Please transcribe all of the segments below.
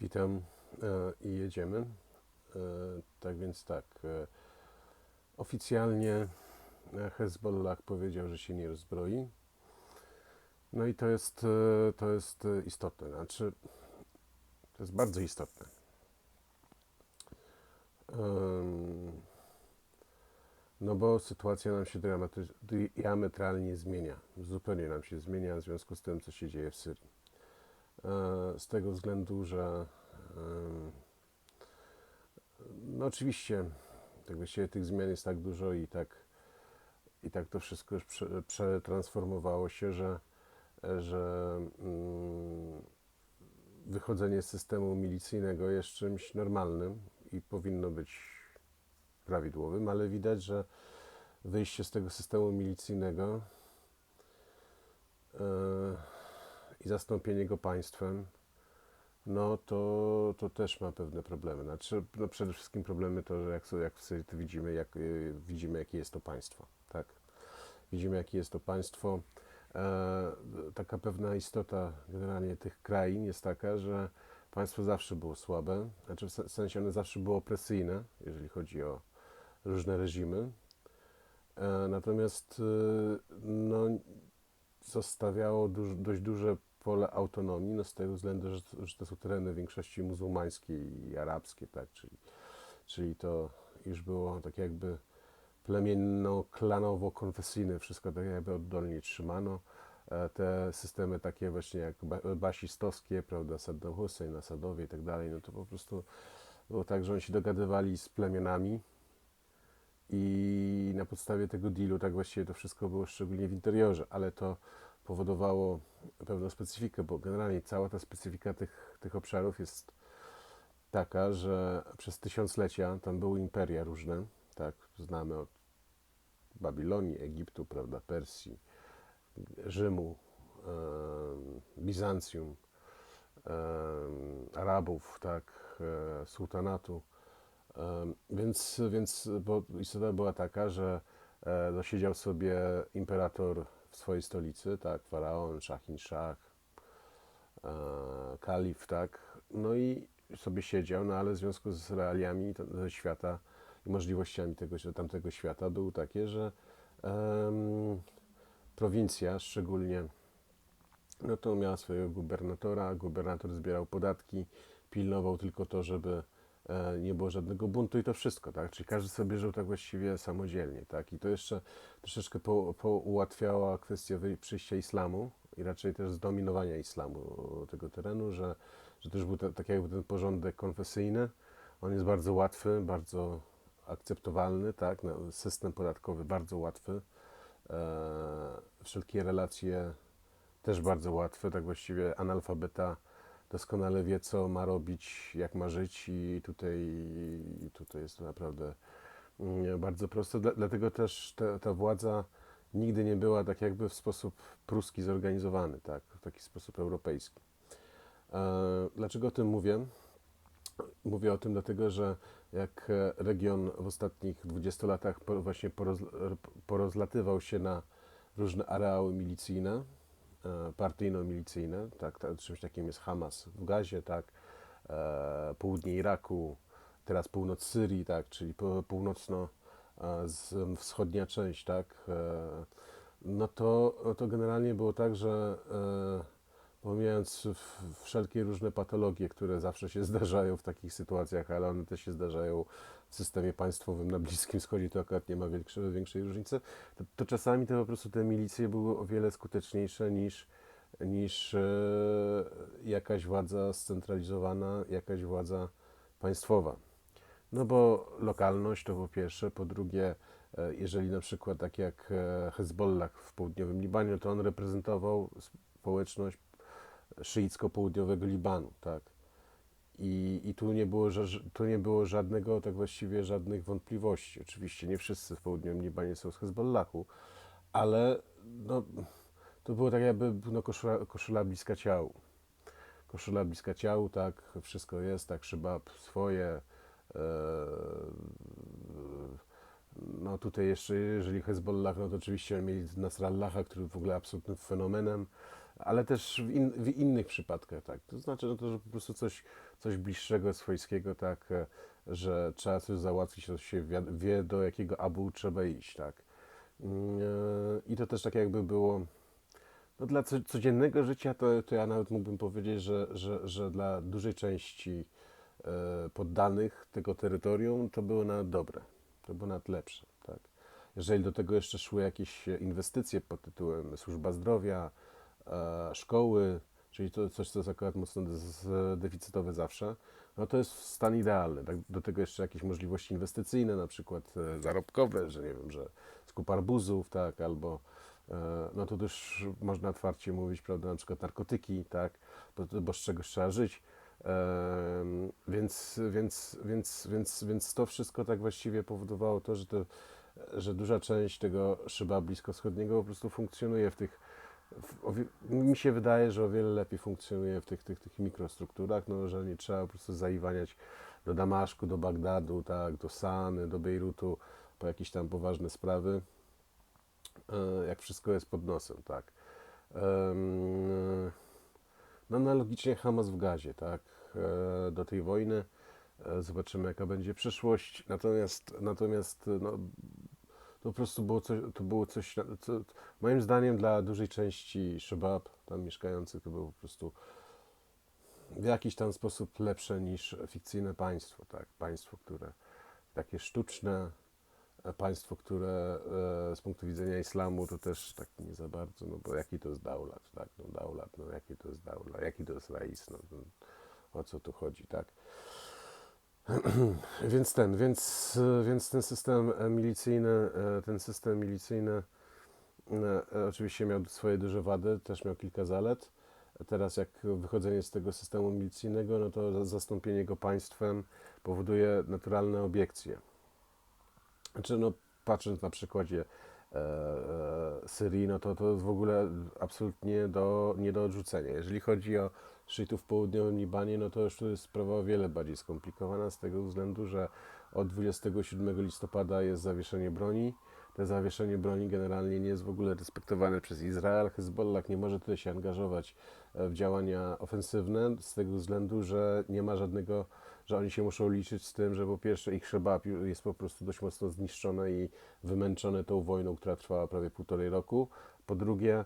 Witam e, i jedziemy. E, Tak więc tak. e, Oficjalnie Hezbollah powiedział, że się nie rozbroi. No i to jest, to jest istotne. Znaczy, to jest bardzo istotne. No bo sytuacja nam się diametralnie zmienia. Zupełnie nam się zmienia w związku z tym, co się dzieje w Syrii. E, Z tego względu, że no oczywiście tak właściwie tych zmian jest tak dużo i tak, i tak to wszystko już prze, przetransformowało się, że, że mm, wychodzenie z systemu milicyjnego jest czymś normalnym i powinno być prawidłowym, ale widać, że wyjście z tego systemu milicyjnego e, i zastąpienie go państwem, no to, to też ma pewne problemy. Znaczy, no przede wszystkim problemy to, że jak, jak to widzimy, jak, y, widzimy, jakie jest to państwo. Tak? Widzimy, jakie jest to państwo. E, taka pewna istota generalnie tych krain jest taka, że państwo zawsze było słabe, znaczy w se- w sensie one zawsze było opresyjne, jeżeli chodzi o różne reżimy. E, natomiast y, no, zostawiało duż, dość duże pole autonomii, no z tego względu, że, że to są tereny w większości muzułmańskie i arabskie, tak, czyli, czyli to już było tak jakby plemienno-klanowo-konfesyjne, wszystko tak jakby oddolnie trzymano. E, Te systemy takie właśnie jak ba- basistowskie, prawda, Saddam Hussein, Asadowie i tak dalej, no to po prostu było tak, że oni się dogadywali z plemionami i na podstawie tego dealu tak właściwie to wszystko było szczególnie w interiorze, ale to powodowało pewną specyfikę, bo generalnie cała ta specyfika tych, tych obszarów jest taka, że przez tysiąclecia tam były imperia różne, tak, znamy od Babilonii, Egiptu, prawda, Persji, Rzymu, em, Bizancjum, em, Arabów, tak, e, sułtanatu. Em, Więc, więc bo istota była taka, że e, no, sobie imperator w swojej stolicy, tak, faraon, szachin szach, e, kalif, tak, no i sobie siedział, no ale w związku z realiami ze świata i możliwościami tego, tamtego świata były takie, że prowincja szczególnie, no to miała swojego gubernatora, gubernator zbierał podatki, pilnował tylko to, żeby nie było żadnego buntu i to wszystko, tak? Czyli każdy sobie żył tak właściwie samodzielnie, tak? I to jeszcze troszeczkę po, po ułatwiała kwestię wy- przyjścia islamu i raczej też zdominowania islamu tego terenu, że, że też był te, tak jakby ten porządek konfesyjny. On jest bardzo łatwy, bardzo akceptowalny, tak? No, System podatkowy bardzo łatwy. E, wszelkie relacje też bardzo łatwe, tak właściwie analfabeta doskonale wie, co ma robić, jak ma żyć i tutaj, tutaj jest to naprawdę mm, bardzo proste. Dla- Dlatego też ta, ta władza nigdy nie była tak jakby w sposób pruski zorganizowany, tak, w taki sposób europejski. E, Dlaczego o tym mówię? Mówię o tym dlatego, że jak region w ostatnich 20 latach właśnie poroz, porozlatywał się na różne areały milicyjne, partyjno-milicyjne, tak, czymś takim jest Hamas w Gazie, tak, e, południe Iraku, teraz północ Syrii, tak, czyli północno e, wschodnia część, tak, e, no to, to generalnie było tak, że e, pomijając wszelkie różne patologie, które zawsze się zdarzają w takich sytuacjach, ale one też się zdarzają w systemie państwowym na Bliskim Wschodzie, to akurat nie ma większej, większej różnicy, to, to czasami to po prostu te milicje były o wiele skuteczniejsze niż, niż e, jakaś władza scentralizowana, jakaś władza państwowa. No bo lokalność to po pierwsze, po drugie, e, jeżeli na przykład tak jak e, Hezbollah w południowym Libanie, to on reprezentował społeczność szyicko-południowego Libanu, tak. I, i tu, nie było, tu nie było żadnego, tak właściwie żadnych wątpliwości. Oczywiście nie wszyscy w południowym Libanie są z Hezbollahu, ale no, to było tak jakby no, koszula, koszula bliska ciału. Koszula bliska ciału, tak, wszystko jest, tak, szybab swoje. E, no tutaj jeszcze, jeżeli Hezbollah, no to oczywiście mieli Nasrallaha, który w ogóle absolutnym fenomenem ale też w, in, w innych przypadkach, tak. To znaczy, no to, że po prostu coś, coś bliższego, swojskiego, tak, e, że trzeba coś załatwić, to się wie, wie do jakiego abu trzeba iść, tak. Mm, e, I to też tak jakby było, no dla co, codziennego życia to, to ja nawet mógłbym powiedzieć, że, że, że dla dużej części e, poddanych tego terytorium to było nawet dobre, to było nawet lepsze, tak. Jeżeli do tego jeszcze szły jakieś inwestycje pod tytułem służba zdrowia, szkoły, czyli to coś, co jest akurat mocno deficytowe zawsze, no to jest stan idealny. Tak? Do tego jeszcze jakieś możliwości inwestycyjne, na przykład e, zarobkowe, że nie wiem, że skup arbuzów, tak, albo e, no to też można otwarcie mówić, prawda, na przykład narkotyki, tak, bo, bo z czegoś trzeba żyć. Więc, więc, więc, więc, więc to wszystko tak właściwie powodowało to, że, to, że duża część tego szyba bliskowschodniego po prostu funkcjonuje w tych, mi się wydaje, że o wiele lepiej funkcjonuje w tych, tych, tych mikrostrukturach, no, że nie trzeba po prostu zaiwaniać do Damaszku, do Bagdadu, tak, do Sany, do Bejrutu po jakieś tam poważne sprawy, e, jak wszystko jest pod nosem, tak. Em, No analogicznie Hamas w Gazie, tak, e, do tej wojny. E, Zobaczymy, jaka będzie przyszłość. Natomiast, natomiast no, to po prostu było coś, to było coś, co, moim zdaniem dla dużej części Shabab tam mieszkających to było po prostu w jakiś tam sposób lepsze niż fikcyjne państwo, tak, państwo, które takie sztuczne, e, państwo, które e, z punktu widzenia islamu to też tak nie za bardzo, no bo jaki to jest daulat, tak, no daulat, no jaki to jest daulat, jaki to jest rais, no, no o co tu chodzi, tak. Więc ten, więc, więc ten system e, milicyjny, e, ten system milicyjny e, oczywiście miał swoje duże wady, też miał kilka zalet. Teraz jak wychodzenie z tego systemu milicyjnego, no to za- zastąpienie go państwem powoduje naturalne obiekcje. Znaczy, no, patrząc na przykładzie e, e, Syrii, no to to w ogóle absolutnie do, nie do odrzucenia. Jeżeli chodzi o szyitów w południowym Libanie, no to już tu jest sprawa o wiele bardziej skomplikowana z tego względu, że od 27 listopada jest zawieszenie broni. To zawieszenie broni generalnie nie jest w ogóle respektowane przez Izrael. Hezbollah nie może tutaj się angażować e, w działania ofensywne z tego względu, że nie ma żadnego, że oni się muszą liczyć z tym, że po pierwsze ich szebab jest po prostu dość mocno zniszczone i wymęczone tą wojną, która trwała prawie półtorej roku. Po drugie,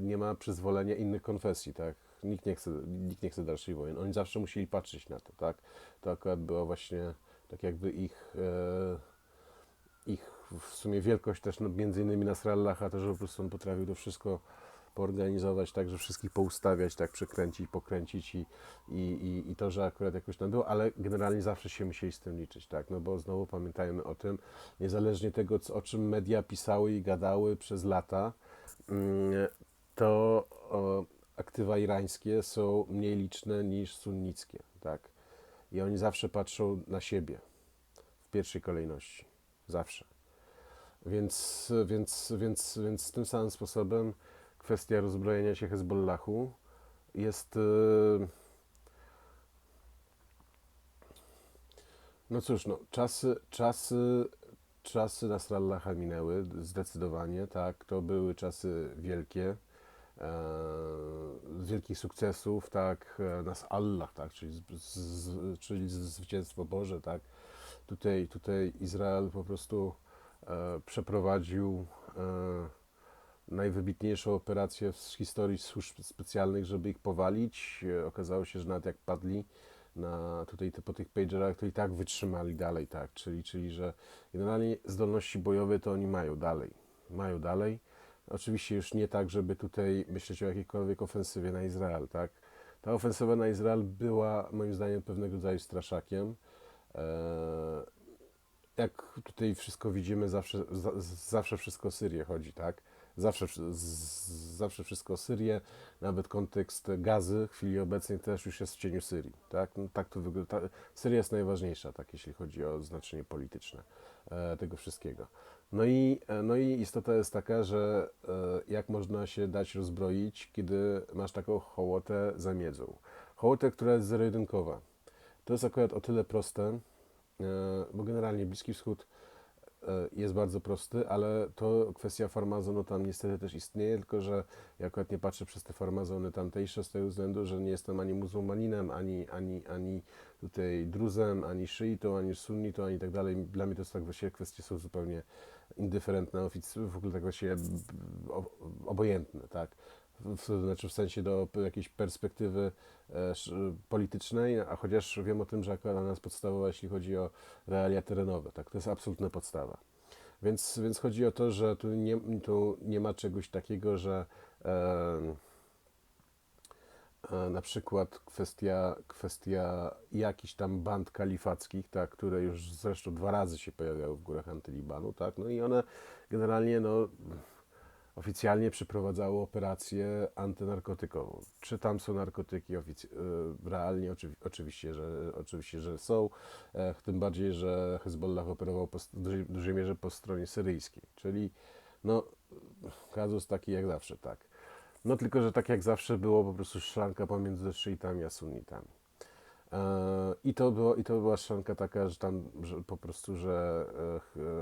nie ma przyzwolenia innych konfesji, tak? Nikt nie chce, nikt nie chce dalszej wojny. Oni zawsze musieli patrzeć na to, tak? To akurat była właśnie tak jakby ich, e, ich w sumie wielkość też no, między innymi Nasrallaha, to, że po prostu on potrafił to wszystko poorganizować tak, że wszystkich poustawiać, tak, przekręcić, pokręcić i, i, i, i to, że akurat jakoś tam było, ale generalnie zawsze się musieli z tym liczyć, tak, no bo znowu pamiętajmy o tym, niezależnie tego, co, o czym media pisały i gadały przez lata, mm, to o, aktywa irańskie są mniej liczne niż sunnickie, tak, i oni zawsze patrzą na siebie w pierwszej kolejności, zawsze. Więc, więc, więc, więc tym samym sposobem kwestia rozbrojenia się Hezbollahu jest. e, No cóż, no, czasy, czasy, czasy Nasrallaha minęły zdecydowanie, tak. To były czasy wielkie, e, wielkich sukcesów, tak. e, Nas Allah, tak, czyli, z, z, czyli zwycięstwo Boże, tak. Tutaj, tutaj Izrael po prostu e, przeprowadził e, najwybitniejszą operację w historii służb specjalnych, żeby ich powalić. E, Okazało się, że nawet jak padli na tutaj po tych pagerach, to i tak wytrzymali dalej, tak, czyli, czyli że generalnie zdolności bojowe to oni mają dalej, mają dalej. Oczywiście już nie tak, żeby tutaj myśleć o jakiejkolwiek ofensywie na Izrael, tak. Ta ofensywa na Izrael była moim zdaniem pewnego rodzaju straszakiem. E, jak tutaj wszystko widzimy, zawsze, za, zawsze wszystko o Syrię chodzi, tak? Zawsze, zawsze wszystko Syrię, nawet kontekst gazy w chwili obecnej też już jest w cieniu Syrii, tak? No, tak to wygląda. Syria jest najważniejsza, tak, jeśli chodzi o znaczenie polityczne e, tego wszystkiego. No i, e, no i istota jest taka, że e, jak można się dać rozbroić, kiedy masz taką hołotę za miedzą. Hołotę, która jest zero-jedynkowa. To jest akurat o tyle proste, bo generalnie Bliski Wschód jest bardzo prosty, ale to kwestia farmazonu tam niestety też istnieje, tylko że ja akurat nie patrzę przez te farmazony tamtejsze z tego względu, że nie jestem ani muzułmaninem, ani, ani, ani tutaj druzem, ani szyitą, ani sunnitą, ani tak dalej. Dla mnie to jest tak właściwie kwestie są zupełnie indyferentne, w ogóle tak właściwie obojętne, tak. W, znaczy w sensie do jakiejś perspektywy e, politycznej, a chociaż wiem o tym, że ona jest podstawowa, jeśli chodzi o realia terenowe, tak, to jest absolutna podstawa. Więc, więc chodzi o to, że tu nie, tu nie ma czegoś takiego, że e, na przykład kwestia, kwestia jakichś tam band kalifackich, tak, które już zresztą dwa razy się pojawiały w górach Antylibanu, tak, no i one generalnie, no, oficjalnie przeprowadzało operację antynarkotykową. Czy tam są narkotyki e, realnie? Oczywi- oczywiście, że, oczywiście, że są. Tym bardziej, że Hezbollah operował po, w dużej, dużej mierze po stronie syryjskiej. Czyli no, kazus taki jak zawsze, tak. No tylko, że tak jak zawsze było po prostu szranka pomiędzy szyitami a sunnitami. E, I to, było, I to była szanka taka, że tam że po prostu, że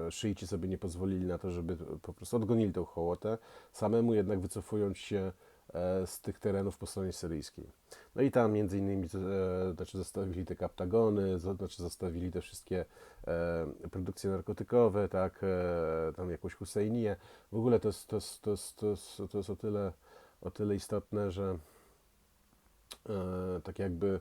e, szyici sobie nie pozwolili na to, żeby po prostu odgonili tą hołotę, samemu jednak wycofując się e, z tych terenów po stronie syryjskiej. No i tam między innymi znaczy zostawili te kaptagony, znaczy zostawili te wszystkie produkcje narkotykowe, tak, tam jakąś Husseinię. W ogóle to jest, to jest, to jest, to jest, to jest o, tyle, o tyle istotne, że tak jakby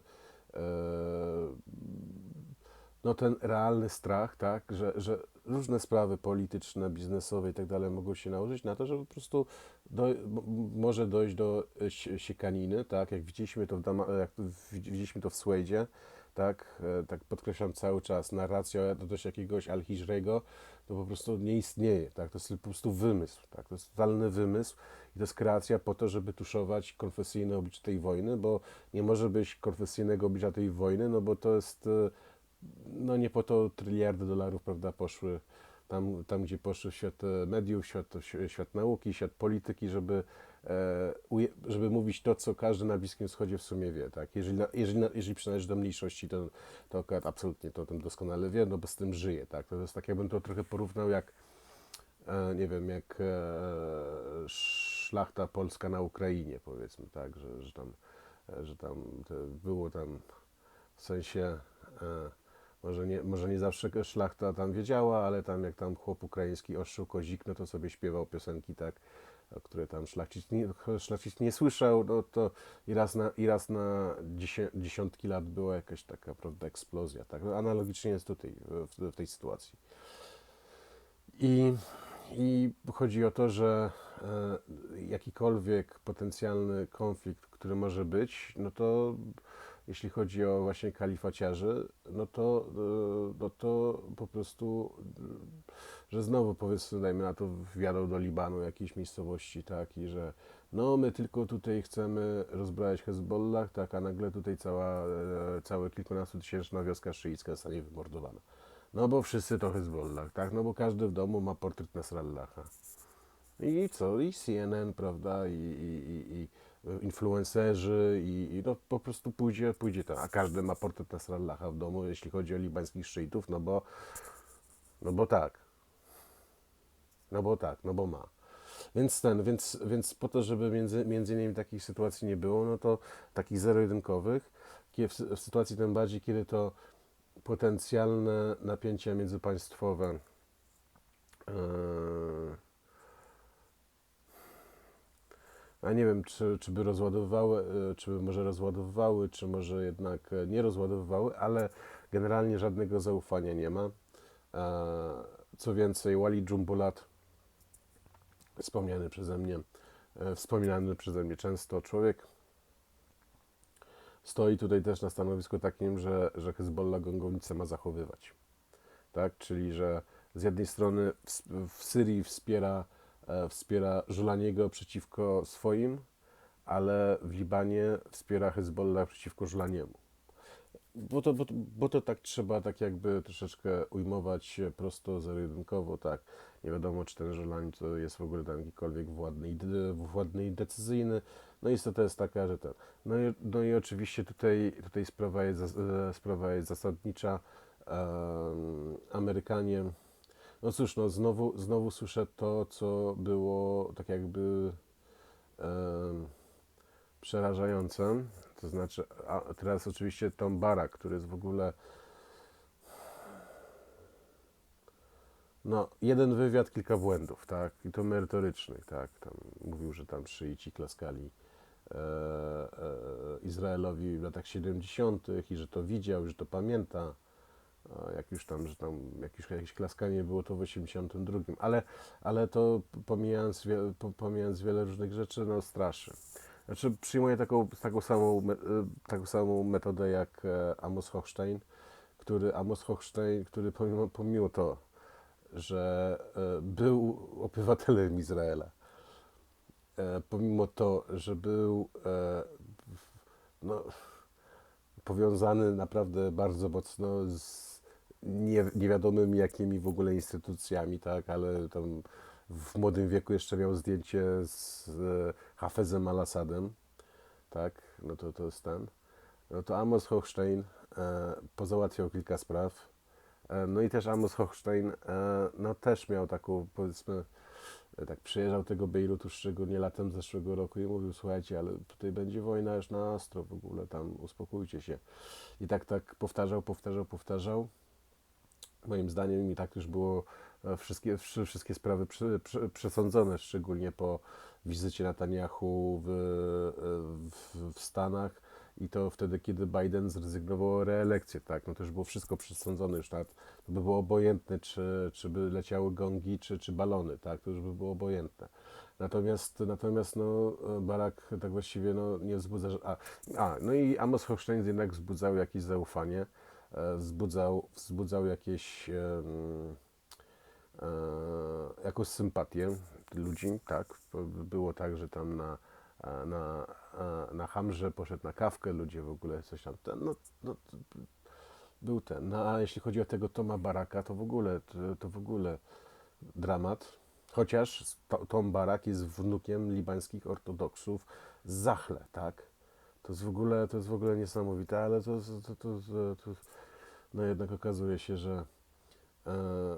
no ten realny strach, tak, że, że różne sprawy polityczne, biznesowe i tak dalej mogą się nałożyć na to, że po prostu do, może dojść do e, sie- siekaniny, tak, jak widzieliśmy to w, Dama, jak widzieliśmy to w tak, e, tak podkreślam cały czas, narracja do też jakiegoś Al-Hijrego to po prostu nie istnieje, tak, to jest po prostu wymysł, tak, to jest totalny wymysł to jest kreacja po to, żeby tuszować konfesyjne oblicze tej wojny, bo nie może być konfesyjnego oblicza tej wojny, no bo to jest e, no nie po to tryliardy dolarów, prawda, poszły tam, tam gdzie poszły świat e, mediów, świat, świat nauki, świat polityki, żeby, e, żeby mówić to, co każdy na Bliskim Wschodzie w sumie wie, tak? Jeżeli, jeżeli, jeżeli przynależy do mniejszości, to, to absolutnie to o tym doskonale wie, no bo z tym żyje, tak? To jest tak, jakbym to trochę porównał jak, nie wiem, jak szlachta polska na Ukrainie, powiedzmy, tak? Że, że tam, że tam było tam w sensie... E, może nie, może nie zawsze szlachta tam wiedziała, ale tam jak tam chłop ukraiński ostrzył kozik, no to sobie śpiewał piosenki tak, które tam szlachcic nie, szlachcic nie słyszał, no to i raz na, i raz na dziesię, dziesiątki lat była jakaś taka prawda, eksplozja. Tak? No, analogicznie jest tutaj, w, w tej sytuacji. I, I chodzi o to, że e, jakikolwiek potencjalny konflikt, który może być, no to jeśli chodzi o właśnie kalifaciarzy, no to, e, no to po prostu, e, że znowu powiedzmy, dajmy na to, wjadą do Libanu jakiejś miejscowości, tak, i że no my tylko tutaj chcemy rozbrajać Hezbollah, tak, a nagle tutaj cała, całe kilkunastotysięczna wioska szyicka zostanie wymordowana. No bo wszyscy to Hezbollah, tak, no bo każdy w domu ma portret Nasrallaha. I co? I CNN, prawda? I, i, i, i influencerzy, i, i no po prostu pójdzie, pójdzie to. A każdy ma portret Nasrallaha w domu, jeśli chodzi o libańskich szyitów, no bo, no bo tak. No bo tak, no bo ma. Więc ten, więc, więc po to, żeby między, między innymi takich sytuacji nie było, no to takich zero-jedynkowych, w, w sytuacji tym bardziej, kiedy to potencjalne napięcia międzypaństwowe yy, a nie wiem, czy, czy by rozładowywały, e, czy by może rozładowywały, czy może jednak e, nie rozładowywały, ale generalnie żadnego zaufania nie ma. E, Co więcej, Wali Jumbulat, wspomniany przeze mnie, e, wspominany przeze mnie często człowiek, stoi tutaj też na stanowisku takim, że, że Hezbollah gągownicę ma zachowywać. Tak? Czyli, że z jednej strony w, w Syrii wspiera, e, wspiera Żulaniego przeciwko swoim, ale w Libanie wspiera Hezbollah przeciwko Żulaniemu. Bo to, bo, to, bo to tak trzeba tak jakby troszeczkę ujmować prosto, zero-jedynkowo, tak. Nie wiadomo, czy ten Żulań to jest w ogóle tam jakikolwiek władny i, władny i decyzyjny. No i istota jest taka, że ten. No i, no i oczywiście tutaj, tutaj sprawa, jest, e, sprawa jest zasadnicza. Amerykanie No cóż, no znowu, znowu słyszę to, co było tak jakby przerażające. To znaczy, a teraz oczywiście Tom Barak, który jest w ogóle no, jeden wywiad, kilka błędów, tak, i to merytorycznych, tak, tam mówił, że tam szyici klaskali e, e, Izraelowi w latach 70. i że to widział, że to pamięta, jak już tam, że tam jakieś, jakieś klaskanie było to w 82, ale, ale to pomijając, pomijając wiele różnych rzeczy, no straszy. Znaczy przyjmuję taką, taką, samą, e, taką samą metodę jak e, Amos Hochstein, który Amos Hochstein, który pomimo, pomimo to, że e, był obywatelem Izraela, e, pomimo to, że był e, no, powiązany naprawdę bardzo mocno z nie, niewiadomymi jakimi w ogóle instytucjami, tak, ale tam w młodym wieku jeszcze miał zdjęcie z Hafezem al-Assadem, tak, no to to jest ten. No to Amos Hochstein pozałatwiał kilka spraw. E, no i też Amos Hochstein e, no też miał taką powiedzmy e, tak przyjeżdżał tego Bejrutu szczególnie latem zeszłego roku i mówił słuchajcie, ale tutaj będzie wojna już na ostro w ogóle tam uspokójcie się. I tak tak powtarzał, powtarzał, powtarzał. Moim zdaniem i tak już było wszystkie, wszy- wszystkie sprawy przesądzone, szczególnie po wizycie Netanyahu w, w, w Stanach i to wtedy, kiedy Biden zrezygnował reelekcję, tak, no to już było wszystko przesądzone, już nawet to by było obojętne, czy, czy by leciały gongi, czy, czy balony, tak, to już by było obojętne. Natomiast, natomiast no, Barack tak właściwie no, nie wzbudza, a, a, no i Amos Hochstein jednak wzbudzał jakieś zaufanie, e, wzbudzał, wzbudzał jakieś em, e, jakąś sympatię ludzi, tak. Było tak, że tam na, e, na, na Hamrze poszedł na kawkę, ludzie w ogóle coś tam, no, no, był ten. No a jeśli chodzi o tego Toma Baraka, to w ogóle, to, to w ogóle dramat. Chociaż to- Tom Barak jest wnukiem libańskich ortodoksów z Zachle, tak? To jest w ogóle, to jest w ogóle niesamowite, ale to, to, to, to, to no jednak okazuje się, że, e,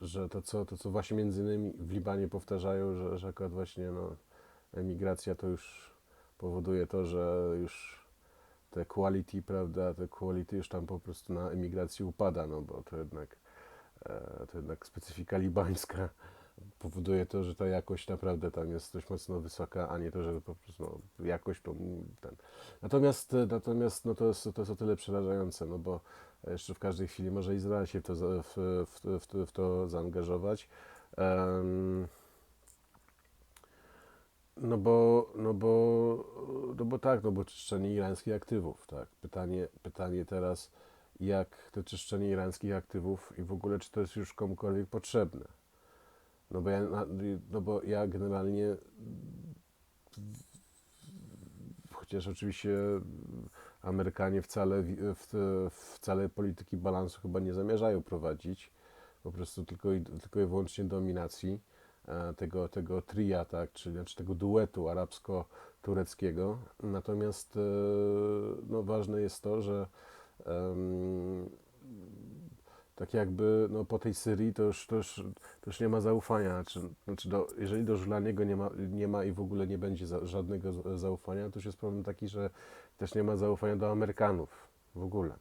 że to, co, to, co właśnie między innymi w Libanie powtarzają, że, że akurat właśnie no, emigracja to już powoduje to, że już te quality, prawda, te quality już tam po prostu na emigracji upada, no bo to jednak, e, to jednak specyfika libańska powoduje to, że ta jakość naprawdę tam jest dość mocno wysoka, a nie to, że po prostu no, jakość to ten. Natomiast, e, natomiast no to, jest, to jest o tyle przerażające, no bo jeszcze w każdej chwili może Izrael się w to, w, w, w, w, to zaangażować. Em, no bo, no bo, no bo tak, no bo czyszczenie irańskich aktywów, tak. Pytanie, pytanie teraz, jak to czyszczenie irańskich aktywów i w ogóle czy to jest już komukolwiek potrzebne. No bo ja, no bo ja generalnie, chociaż oczywiście Amerykanie wcale, w, wcale polityki balansu chyba nie zamierzają prowadzić, po prostu tylko i, tylko i wyłącznie dominacji tego, tego tria, tak, czyli znaczy tego duetu arabsko-tureckiego. Natomiast e, no, ważne jest to, że em, tak jakby no, po tej Syrii to już, to już, to już nie ma zaufania. Znaczy, znaczy do, jeżeli do Żulaniego nie ma, nie ma i w ogóle nie będzie za, żadnego zaufania, to już jest problem taki, że też nie ma zaufania do Amerykanów w ogóle.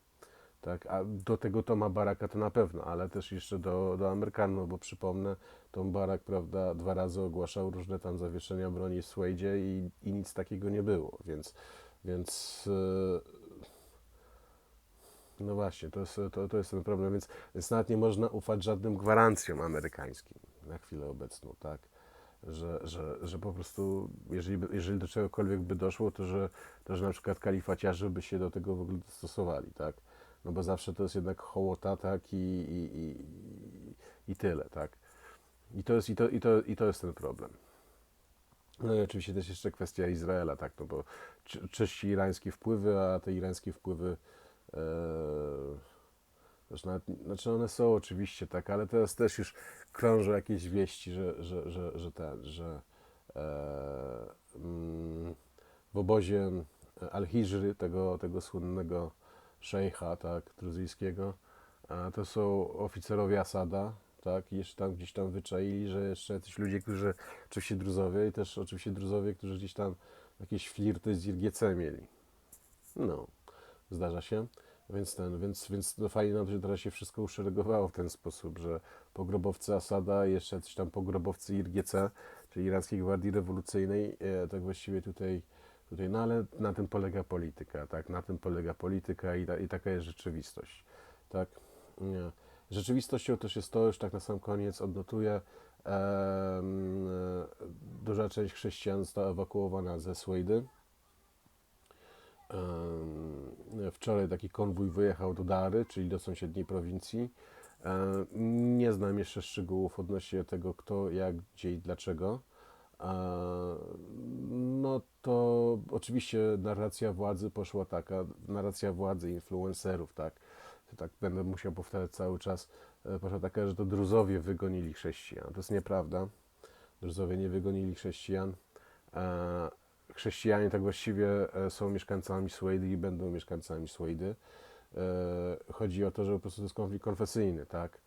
Tak, a do tego Toma Baraka to na pewno, ale też jeszcze do, do Amerykanów, bo przypomnę, Tom Barak, prawda, dwa razy ogłaszał różne tam zawieszenia broni w Swade'zie i, i nic takiego nie było, więc, więc e, no właśnie, to jest, to, to jest ten problem, więc, więc nawet nie można ufać żadnym gwarancjom amerykańskim na chwilę obecną, tak? Że, że, że po prostu, jeżeli, jeżeli do czegokolwiek by doszło, to że, to że na przykład kalifaciarze by się do tego w ogóle dostosowali, tak? No bo zawsze to jest jednak hołota, tak? I, i, i, i tyle, tak? I to, jest, i, to, i, to, I to jest ten problem. No i oczywiście też jeszcze kwestia Izraela, tak? No bo czy, czyści irańskie wpływy, a te irańskie wpływy e, też nawet, znaczy one są oczywiście tak, ale teraz też już krążą jakieś wieści, że, że, że, że ten, że e, mm, w obozie Al-Hijry, tego, tego słynnego szejcha, tak, druzyjskiego, a to są oficerowie Asada, tak? I jeszcze tam gdzieś tam wyczaili, że jeszcze jacyś ludzie, którzy, oczywiście druzowie i też oczywiście druzowie, którzy gdzieś tam jakieś flirty z IRGC mieli. No, zdarza się. Więc ten, więc, więc no fajnie nam się teraz się wszystko uszeregowało w ten sposób, że pogrobowcy Asada jeszcze jacyś tam pogrobowcy IRGC, czyli Irańskiej Gwardii Rewolucyjnej, e, tak właściwie tutaj, tutaj, no ale na tym polega polityka, tak, na tym polega polityka i, ta, i taka jest rzeczywistość, tak. Rzeczywistością też jest to, już tak na sam koniec odnotuję, e, duża część chrześcijan została ewakuowana ze Swejdy. Em, Wczoraj taki konwój wyjechał do Dary, czyli do sąsiedniej prowincji. Em, Nie znam jeszcze szczegółów odnośnie tego, kto, jak, gdzie i dlaczego. No to oczywiście narracja władzy poszła taka, narracja władzy, influencerów, tak. Tak będę musiał powtarzać cały czas, e, poszła taka, że to druzowie wygonili chrześcijan. To jest nieprawda. Druzowie nie wygonili chrześcijan. E, Chrześcijanie tak właściwie e, są mieszkańcami Swejdy i będą mieszkańcami Swejdy. Chodzi o to, że po prostu to jest konflikt konfesyjny, tak?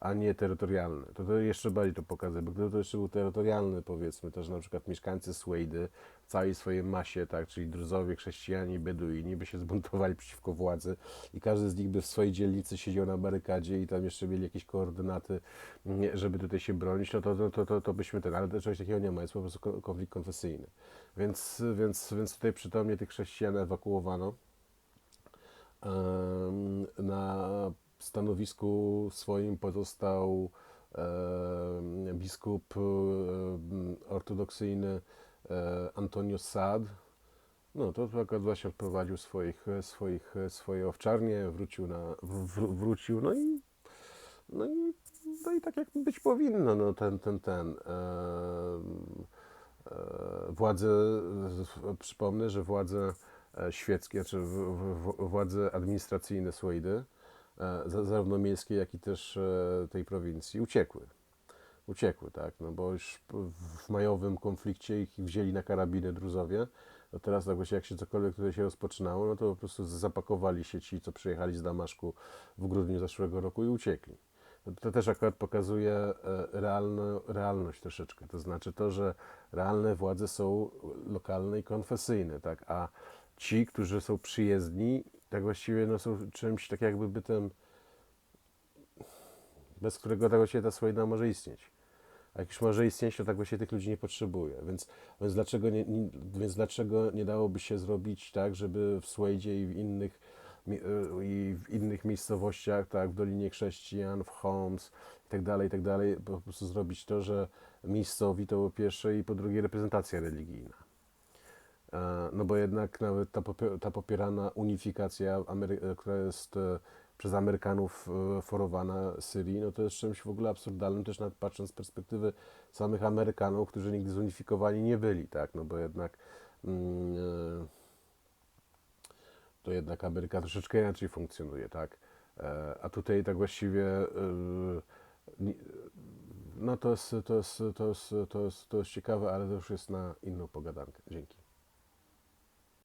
A nie terytorialny. To, to jeszcze bardziej to pokazuje, bo gdyby to jeszcze był terytorialny, powiedzmy, to że na przykład mieszkańcy Swejdy w całej swojej masie, tak, czyli druzowie, chrześcijanie, beduini, by się zbuntowali przeciwko władzy i każdy z nich by w swojej dzielnicy siedział na barykadzie i tam jeszcze mieli jakieś koordynaty, nie, żeby tutaj się bronić, no to, to, to, to, to byśmy ten, ale czegoś takiego nie ma, jest po prostu ko- konflikt konfesyjny. Więc, więc, więc tutaj przytomnie tych chrześcijan ewakuowano. Na stanowisku swoim pozostał biskup ortodoksyjny Antonio Sad. No to akurat właśnie odprowadził swoich, swoich, swoje owczarnie, wrócił, na, wr, wrócił, no i, no i, no i tak jak być powinno, no ten, ten, ten. e, władze, przypomnę, że władze e, świeckie, czy władze administracyjne za- zarówno miejskie, jak i też e, tej prowincji, uciekły. Uciekły, tak, no bo już w majowym konflikcie ich wzięli na karabiny druzowie, no teraz tak właśnie jak się cokolwiek tutaj się rozpoczynało, no to po prostu zapakowali się ci, co przyjechali z Damaszku w grudniu zeszłego roku i uciekli. No To też akurat pokazuje e, realno, realność troszeczkę. To znaczy to, że realne władze są lokalne i konfesyjne, tak? A ci, którzy są przyjezdni, tak właściwie no, są czymś tak jakby bytem, bez którego tak właściwie ta Swojna może istnieć. A jak już może istnieć, to tak właściwie tych ludzi nie potrzebuje. Więc, więc, dlaczego nie, nie, więc dlaczego nie dałoby się zrobić tak, żeby w Swejdzie i w innych, y, i w innych miejscowościach, tak, w Dolinie Chrześcijan, w Homs i tak dalej, i tak dalej, po prostu zrobić to, że miejscowi to po pierwsze i po drugie reprezentacja religijna. E, No bo jednak nawet ta, ta popierana unifikacja, e, która jest e, przez Amerykanów forowana Syrii, no to jest czymś w ogóle absurdalnym, też nawet patrząc z perspektywy samych Amerykanów, którzy nigdy zunifikowani nie byli, tak, no bo jednak mm, to jednak Ameryka troszeczkę inaczej funkcjonuje, tak, a tutaj tak właściwie no to jest, to jest, to jest, to jest, to jest ciekawe, ale to już jest na inną pogadankę. Dzięki.